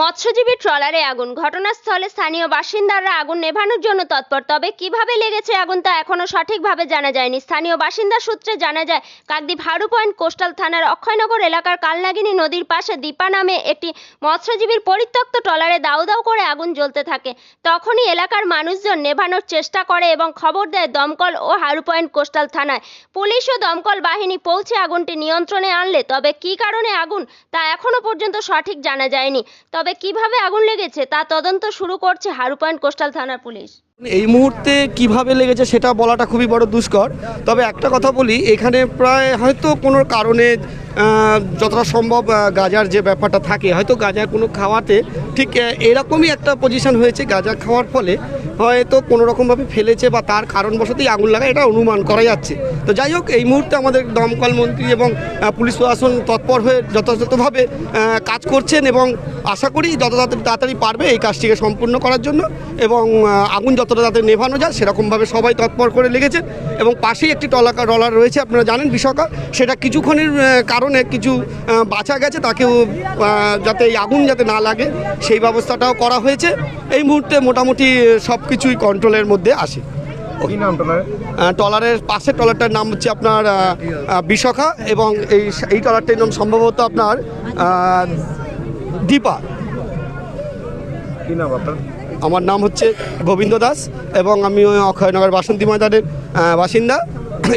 মৎস্যজীবী ট্রলারে আগুন। ঘটনাস্থলে স্থানীয় বাসিন্দারা আগুন নেভানোর জন্য তৎপর। তবে কীভাবে লেগেছে আগুন তা এখনও সঠিকভাবে জানা যায়নি। স্থানীয় বাসিন্দা সূত্রে জানা যায়, কাকদ্বীপ হারু পয়েন্ট কোস্টাল থানার অক্ষয়নগর এলাকার কালনাগিনী নদীর পাশে দীপা নামে একটি মৎস্যজীবীর পরিত্যক্ত ট্রলারে দাউ দাউ করে আগুন জ্বলতে থাকে। তখনই এলাকার মানুষজন নেভানোর চেষ্টা করে এবং খবর দেয়, দমকল ও হারু পয়েন্ট কোস্টাল থানায়। পুলিশ ও দমকল বাহিনী পৌঁছে আগুনটি নিয়ন্ত্রণে আনলে, তবে কী কারণে আগুন তা এখনও পর্যন্ত সঠিক জানা যায়নি। তবে কীভাবে আগুন লেগেছে তা তদন্ত শুরু করছে হারু পয়েন্ট কোস্টাল থানার পুলিশ। এই মুহূর্তে কীভাবে লেগেছে সেটা বলাটা খুবই বড় দুষ্কর। তবে একটা কথা বলি, এখানে প্রায় হয়তো কোনো কারণে যতটা সম্ভব গাজার যে ব্যাপারটা থাকে, হয়তো গাজার কোনো খাওয়াতে ঠিক এরকমই একটা পজিশন হয়েছে গাজা খাওয়ার ফলে। হয়তো কোনো রকমভাবে ফেলেছে বা তার কারণবশতই আগুন লাগায়, এটা অনুমান করা যাচ্ছে। তো যাই হোক, এই মুহূর্তে আমাদের দমকল মন্ত্রী এবং পুলিশ প্রশাসন তৎপর হয়ে যথাযথভাবে কাজ করছেন এবং আশা করি যত তাড়াতাড়ি পারবে এই কাজটিকে সম্পূর্ণ করার জন্য এবং আগুন যতটা তাড়াতাড়ি নেভানো যায় সেরকমভাবে সবাই তৎপর করে লেগেছেন এবং পাশেই একটি টলাকা রলার রয়েছে, আপনারা জানেন বিশাখা। সেটা কিছুক্ষণের কারণে কিছু বাঁচা গেছে, তাকেও যাতে এই আগুন যাতে না লাগে সেই ব্যবস্থাটাও করা হয়েছে। এই মুহূর্তে মোটামুটি সব কিছুই কন্ট্রোলের মধ্যে আসে কি নাম টলারে ট্রলারের পাশের ট্রলারটার নাম হচ্ছে আপনার বিশাখা এবং এই এই ট্রলারটির নাম সম্ভবত আপনার দীপা। কি নাম আপনার? আমার নাম হচ্ছে গোবিন্দ দাস এবং আমি অক্ষয়নগর বাসন্তী ময়দানের বাসিন্দা।